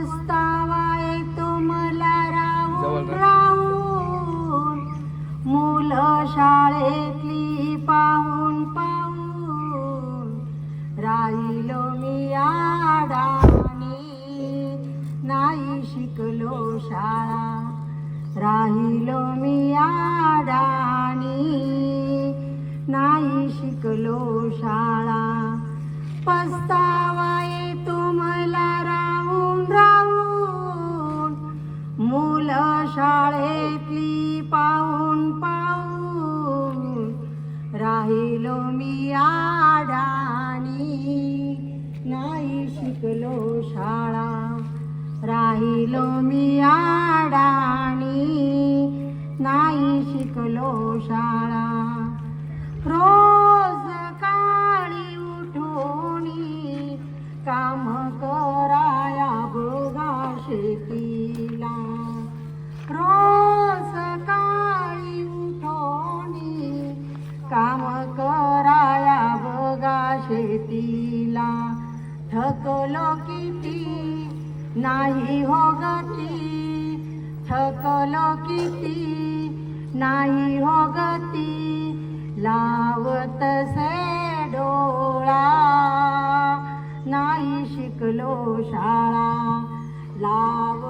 पस्तावा येतो मला राहून राहून मुलं शाळेतली पाहून पाहून राहिलो मी आडाणी नाही शिकलो शाळा. राहिलो मी आडाणी नाही शिकलो शाळा. पस्तावा शाळेतली पाहून पाहून राहिलो मी आडाणी. नाही शिकलो शाळा राहिलो मी आडाणी. नाही शिकलो शाळा. थकलो किती? नाही हो गती. थकलो किती? नाही हो गती. लावत से डोळा. नाही शिकलो शाळा. लाव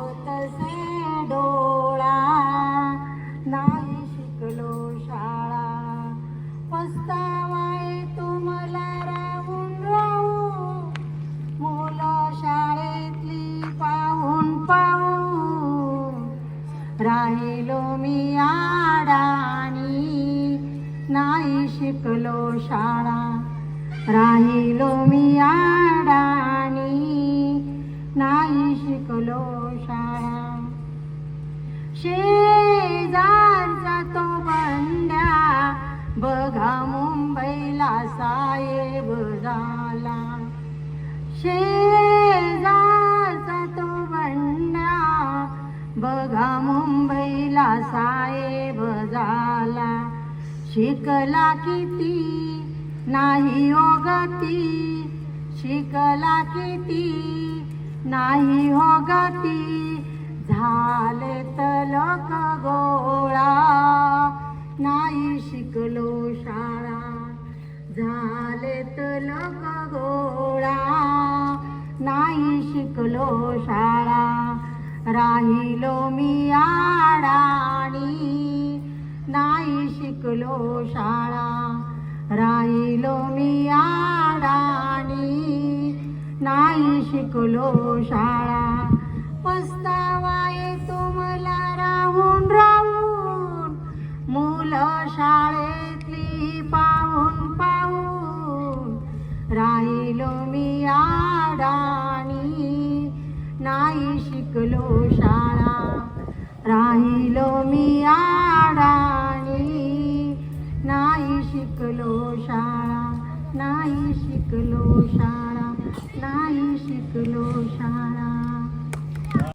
राहिलो मी आडाणी नाही शिकलो शाळा. राहिलो मी आडाणी नाही शिकलो शाळा. शेजारचा तो बंड्या बघा मुंबईला साहेब झाला. शे मुंबईला साहेब झाला. शिकला किती? नाही हो गती शिकला किती? नाही हो गती झाले तलक गोळा. नाही शिकलो शाळा. झाले तलक गोळा. नाही शिकलो शाळा. राहिलो मी आडाणी नाही शिकलो शाळा. राहिलो मी आडाणी नाही शिकलो शाळा. पस्तावा येतो मला राहून राहून मुलं शाळेतली पाहून पाहून. राहिलो मी आडा शिकलो शाळा. राहिलो मी आडाणी नाही शिकलो शाळा नाही शिकलो शाळा नाही शिकलो शाळा.